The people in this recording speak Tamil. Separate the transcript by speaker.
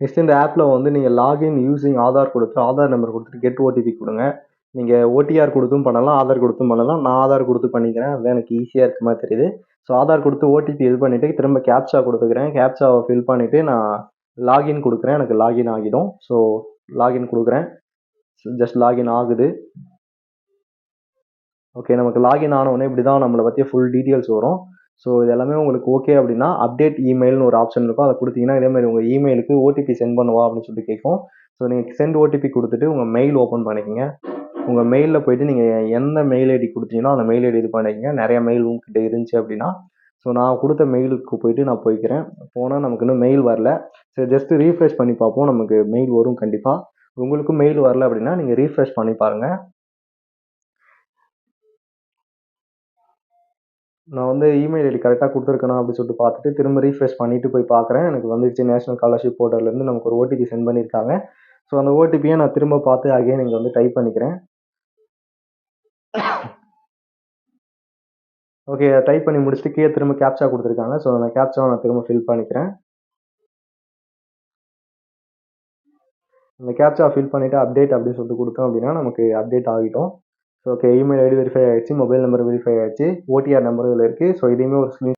Speaker 1: நெக்ஸ்ட் இந்த ஆப்பில் வந்து நீங்கள் லாகின் யூஸிங் ஆதார் கொடுத்து ஆதார் நம்பர் கொடுத்துட்டு கெட் ஓடிபி கொடுங்க. நீங்கள் ஓடிஆர் கொடுத்தும் பண்ணலாம் ஆதார் கொடுத்தும் பண்ணலாம். நான் ஆதார் கொடுத்து பண்ணிக்கிறேன். அதுதான் எனக்கு ஈஸியாக இருக்க மாதிரி தெரியுது. ஸோ ஆதார் கொடுத்து ஓடிபி இது பண்ணிவிட்டு திரும்ப கேப்சா கொடுத்துக்கிறேன். கேப்சாவை ஃபில் பண்ணிவிட்டு நான் லாகின் கொடுக்குறேன். எனக்கு லாகின் ஆகிடும். ஸோ லாகின் கொடுக்குறேன். ஜஸ்ட் லாகின் ஆகுது. ஓகே நமக்கு லாகின் ஆனவுடனே இப்படி தான் நம்மளை பற்றிய ஃபுல் டீட்டெயில்ஸ் வரும். ஸோ இது எல்லாமே உங்களுக்கு ஓகே அப்படின்னா அப்டேட் இமெயில்னு ஒரு ஆப்ஷன் இருக்கும். அதை கொடுத்தீங்கன்னா இதே மாதிரி உங்கள் இமெயிலுக்கு ஓடிபி சென்ட் பண்ணுவா அப்படின்னு சொல்லிட்டு கேட்கும். ஸோ நீங்கள் சென்ட் ஓடிபி கொடுத்துட்டு உங்கள் மெயில் ஓப்பன் பண்ணிக்கங்க. உங்கள் மெயிலில் போயிட்டு நீங்கள் எந்த மெயில் ஐடி கொடுத்தீங்கன்னா அந்த மெயில் ஐடி இது பண்ணிக்கங்க. நிறைய மெயில் உங்ககிட்ட இருந்துச்சு அப்படின்னா ஸோ நான் கொடுத்த மெயிலுக்கு போயிட்டு நான் போய்க்கிறேன். போனால் நமக்கு இன்னும் மெயில் வரல. ஸோ ஜஸ்ட் ரீஃப்ரெஷ் பண்ணி பார்ப்போம். நமக்கு மெயில் வரும் கண்டிப்பாக உங்களுக்கும் மெயில் வரல அப்படின்னா நீங்கள் ரீஃப்ரெஷ் பண்ணி பாருங்கள் நான் வந்து இமெயில் ஐடி கரெக்டாக கொடுத்துருக்கேனா அப்படின்னு சொல்லிட்டு பார்த்துட்டு திரும்ப ரீஃப்ரெஷ் பண்ணிட்டு போய் பார்க்குறேன். எனக்கு வந்துடுச்சு நேஷனல் ஸ்காலர்ஷிப் போர்ட்டல்லேருந்து நமக்கு ஒரு ஓடிபி சென்ட் பண்ணியிருக்காங்க ஸோ அந்த ஓடிபியை நான் திரும்ப பார்த்து அகைன் இங்கே வந்து டைப் பண்ணிக்கிறேன். ஓகே டைப் பண்ணி முடிச்சுட்டு கீழே திரும்ப கேப்சா கொடுத்துருக்காங்க. ஸோ அந்த கேப்சாவை நான் திரும்ப ஃபில் பண்ணிக்கிறேன். அந்த கேப்சா ஃபில் பண்ணிவிட்டு அப்டேட் அப்படின்னு சொல்லிட்டு கொடுத்தோம் அப்படின்னா நமக்கு அப்டேட் ஆகிட்டோம் ஓகே இமெயில் ஐடி வெரிஃபை ஆயிடுச்சு மொபைல் நம்பர் வெரிஃபை ஆயிடுச்சு ஓடிஆர் நம்பர் இதில் இருக்குது ஸோ இதையுமே ஒரு